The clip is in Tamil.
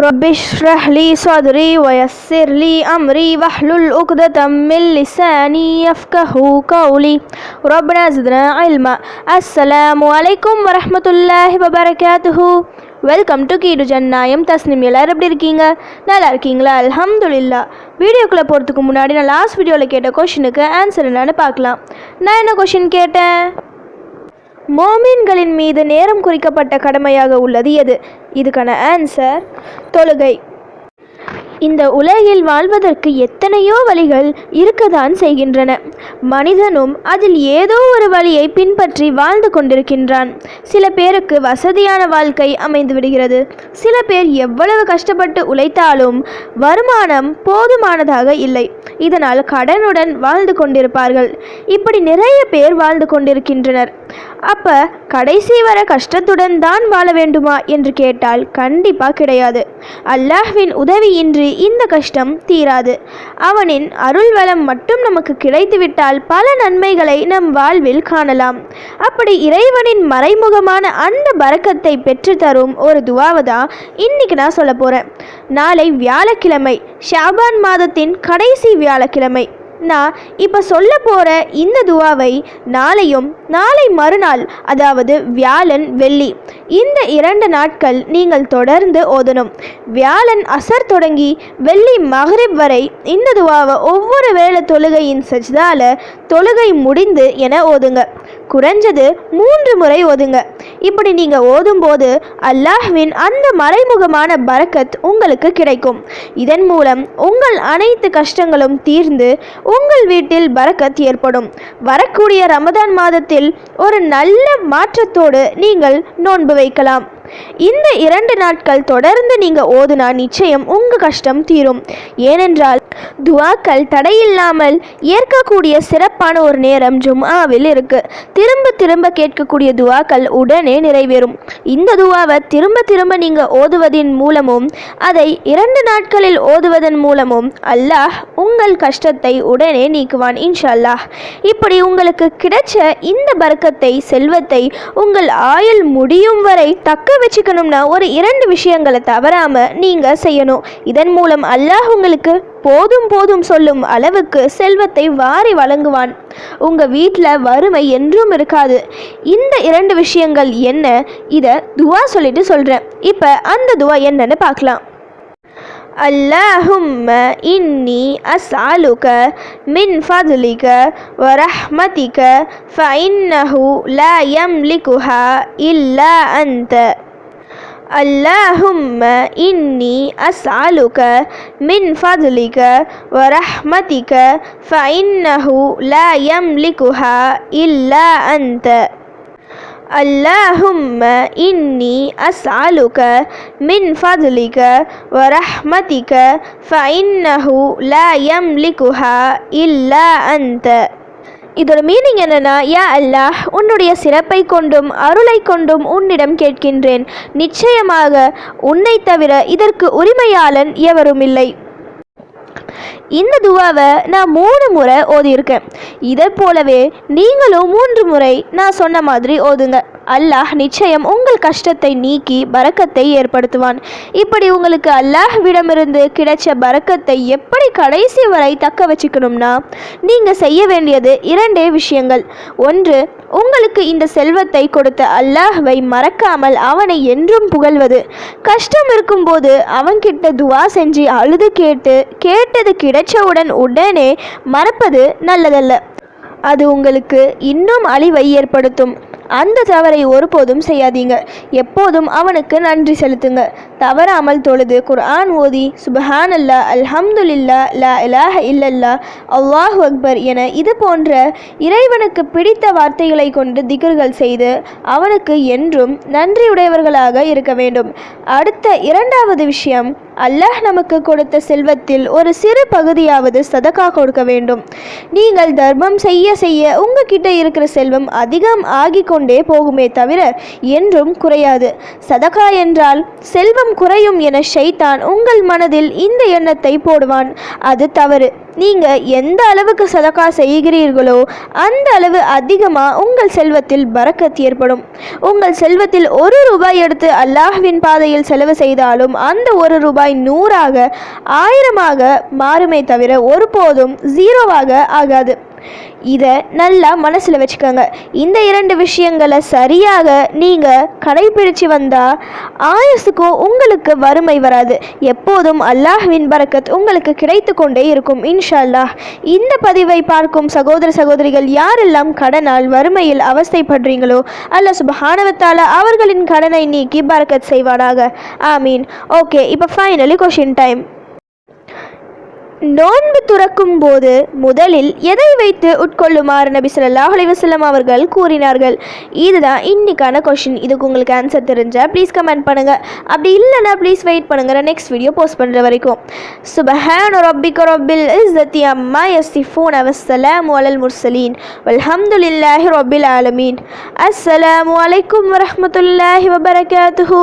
رب اشرح لي صدري ويسر لي أمري واحلل عقدة من لساني يفقه قولي. ربنا زدنا علما. السلام عليكم ورحمة الله وبركاته. வெல்கம் டு கீடு ஜன்னாயம் தஸ்னிம் எல்லாரும் எப்படி இருக்கீங்க? நல்லா இருக்கீங்களா? அலமதுல்லா வீடியோக்குள்ளே போகிறதுக்கு முன்னாடி நான் லாஸ்ட் வீடியோவில் கேட்ட கொஷினுக்கு ஆன்சர் என்னன்னு பார்க்கலாம். நான் என்ன கொஷின் கேட்டேன்? மோமீன்களின் மீது நேரம் குறிக்கப்பட்ட கடமையாக உள்ளது எது? இதுக்கான ஆன்சர் தொழுகை. இந்த உலகில் வாழ்வதற்கு எத்தனையோ வழிகள் இருக்கத்தான் செய்கின்றன. மனிதனும் அதில் ஏதோ ஒரு வழியை பின்பற்றி வாழ்ந்து கொண்டிருக்கின்றான். சில பேருக்கு வசதியான வாழ்க்கை அமைந்து விடுகிறது சில பேர் எவ்வளவு கஷ்டப்பட்டு உழைத்தாலும் வருமானம் போதுமானதாக இல்லை. இதனால் கடனுடன் வாழ்ந்து கொண்டிருப்பார்கள். இப்படி நிறைய பேர் வாழ்ந்து கொண்டிருக்கின்றனர். அப்ப கடைசி வர கஷ்டத்துடன் தான் வாழ வேண்டுமா என்று கேட்டால் கண்டிப்பாக கிடையாது. அல்லாஹ்வின் உதவியின்றி இந்த கஷ்டம் தீராது. அவனின் அருள் வளம் மட்டும் நமக்கு கிடைத்துவிட்டால் பல நன்மைகளை நம் வாழ்வில் காணலாம். அப்படி இறைவனின் மறைமுகமான அந்த பரக்கத்தை பெற்று தரும் ஒரு துவாவை தான் இன்னைக்கு நான் சொல்ல போறேன். நாளை வியாழக்கிழமை ஷாபான் மாதத்தின் கடைசி வியாழக்கிழமை. நான் இப்போ சொல்ல போகிற இந்த துவாவை நாளையும் நாளை மறுநாள் அதாவது வியாழன் வெள்ளி இந்த இரண்டு நாட்கள் நீங்கள் தொடர்ந்து ஓதணும். வியாழன் அசர் தொடங்கி வெள்ளி மஹ்ரிப் வரை இந்த துவாவை ஒவ்வொரு வேளை தொழுகையின் சஜ்தால தொழுகை முடிந்து என ஓதுங்க. குறைஞ்சது மூன்று முறை ஓதுங்க. இப்படி நீங்கள் ஓதும்போது அல்லாஹ்வின் அந்த மறைமுகமான பரக்கத் உங்களுக்கு கிடைக்கும். இதன் மூலம் உங்கள் அனைத்து கஷ்டங்களும் தீர்ந்து உங்கள் வீட்டில் பரக்கத் ஏற்படும். வரக்கூடிய ரமதான் மாதத்தில் ஒரு நல்ல மாற்றத்தோடு நீங்கள் நோன்பு வைக்கலாம். இந்த இரண்டு நாட்கள் தொடர்ந்து நீங்க ஓதுனா நிச்சயம் உங்க கஷ்டம் தீரும். ஏனென்றால் துவாக்கள் தடையில்லாமல் ஏற்கக்கூடிய சிறப்பான ஒரு நேரம் ஜும்ஆவில் இருக்கு. திரும்ப திரும்ப கேட்கக்கூடிய துவாக்கள் உடனே நிறைவேறும். இந்த துவாவை திரும்ப திரும்ப நீங்கள் ஓதுவதின் மூலமும் அதை இரண்டு நாட்களில் ஓதுவதன் மூலமும் அல்லாஹ் உங்கள் கஷ்டத்தை உடனே நீக்குவான் இன்ஷல்லாஹ் இப்படி உங்களுக்கு கிடைச்ச இந்த பரக்கத்தை செல்வத்தை உங்கள் ஆயுள் முடியும் வரை தக்க வச்சுக்கணும்னா ஒரு இரண்டு விஷயங்களை தவறாம நீங்க செய்யணும் இதன் மூலம் அல்லாஹ் உங்களுக்கு போதும் போதும் சொல்லும் அளவுக்கு செல்வத்தை வாரி வழங்குவான் உங்க வீட்டில் வறுமை என்றும் இருக்காது இந்த இரண்டு விஷயங்கள் என்ன இதை துவா சொல்லிட்டு சொல்றேன் இப்போ அந்த துவா என்னன்னு பார்க்கலாம் اللهم إني أسألك من فضلك ورحمتك فإنه لا يملكها إلا أنت اللهم إني أسألك من فضلك ورحمتك فإنه لا يملكها إلا أنت. اللهم إني أسألك من فضلك ورحمتك فإنه لا يملكها إلا أنت. இதோட மீனிங் என்னன்னா யா அல்லாஹ் உன்னுடைய சிறப்பை கொண்டும் அருளை கொண்டும் உன்னிடம் கேட்கின்றேன். நிச்சயமாக உன்னை தவிர இதற்கு உரிமையாளன் எவரும் இல்லை. இந்த துவாவை நான் மூணு முறை ஓதியிருக்கேன். இதை போலவே நீங்களும் மூன்று முறை நான் சொன்ன மாதிரி ஓதுங்க. அல்லாஹ் நிச்சயம் உங்கள் கஷ்டத்தை நீக்கி பரக்கத்தை ஏற்படுத்துவான். இப்படி உங்களுக்கு அல்லாஹ்விடமிருந்து கிடைச்ச பரக்கத்தை எப்படி கடைசி வரை தக்க வச்சுக்கணும்னா நீங்கள் செய்ய வேண்டியது இரண்டே விஷயங்கள். ஒன்று உங்களுக்கு இந்த செல்வத்தை கொடுத்த அல்லாஹ்வை மறக்காமல் அவனை என்றும் புகழ்வது. கஷ்டம் இருக்கும்போது அவன்கிட்ட துவா செஞ்சு அழுது கேட்டு கேட்டது கிடைச்சவுடன் உடனே மறப்பது நல்லதல்ல. அது உங்களுக்கு இன்னும் அழிவை ஏற்படுத்தும். அந்த தவறை ஒருபோதும் செய்யாதீங்க. எப்போதும் அவனுக்கு நன்றி செலுத்துங்க. தவறாமல் தொழுது குர்ஆன் ஓதி சுபஹான் அல்லா அல்ஹம்துலில்லா லா இலாஹ இல்லல்லா அல்லாஹு அக்பர் என இது போன்ற இறைவனுக்கு பிடித்த வார்த்தைகளை கொண்டு திகர்கள் செய்து அவனுக்கு என்றும் நன்றியுடையவர்களாக இருக்க வேண்டும். அடுத்த இரண்டாவது விஷயம் அல்லாஹ் நமக்கு கொடுத்த செல்வத்தில் ஒரு சிறு பகுதியாவது சதக்கா கொடுக்க வேண்டும். நீங்கள் தர்மம் செய்ய செய்ய உங்ககிட்ட இருக்கிற செல்வம் அதிகம் ஆகி கொண்டு போகுமே தவிர என்றும் குறையாது. சதகா என்றால் செல்வம் குறையும் என ஷைத்தான் உங்கள் மனதில் இந்த எண்ணத்தை போடுவான். அது தவறு. நீங்கள் எந்த அளவுக்கு சதக்கா செய்கிறீர்களோ அந்த அளவு அதிகமாக உங்கள் செல்வத்தில் பறக்கத் ஏற்படும். உங்கள் செல்வத்தில் ஒரு ரூபாய் எடுத்து அல்லாஹ்வின் பாதையில் செலவு செய்தாலும் அந்த ஒரு ரூபாய் நூறாக ஆயிரமாக மாறுமே தவிர ஒருபோதும் ஜீரோவாக ஆகாது. இதை நல்லா மனசில் வச்சுக்கோங்க. இந்த இரண்டு விஷயங்களை சரியாக நீங்கள் கடைபிடிச்சு வந்தால் ஆயுசுக்கும் உங்களுக்கு வறுமை வராது. எப்போதும் அல்லாஹ்வின் பரக்கத் உங்களுக்கு கிடைத்து கொண்டே இருக்கும் இன்ஷா அல்லாஹ் இந்த பதிவை பார்க்கும் சகோதர சகோதரிகள் யாரெல்லாம் கடனால் வறுமையில் அவஸ்தைப்படுறீங்களோ அல்ல சுபஹானவத்தால் அவர்களின் கடனை நீக்கி பரக்கத் செய்வானாக. ஆமீன். ஓகே இப்போ ஃபைனலி கொஷின் டைம் நோன்பு துறக்கும் போது முதலில் எதை வைத்து உட்கொள்ளுமாறு நபி சொல்லாஹ் அலைஹி அவர்கள் கூறினார்கள்? இதுதான் இன்னைக்கான கொஷின் இதுக்கு உங்களுக்கு ஆன்சர் தெரிஞ்சால் ப்ளீஸ் கமெண்ட் பண்ணுங்கள் அப்படி இல்லைன்னா ப்ளீஸ் வெயிட் பண்ணுங்கள் நான் நெக்ஸ்ட் வீடியோ போஸ்ட் பண்ணுற வரைக்கும். சுபஹான ரப்பிக ரப்பில் இஸ்ஸத்தி அம்மா யஸ்திஃபூன் அவசலாம் அலல் முர்சலீன் வல்ஹம்துலில்லாஹி ரப்பில் ஆலமீன். அஸ்ஸலாமு அலைக்கும் வரஹ்மத்துல்லாஹி வபரகாத்துஹு.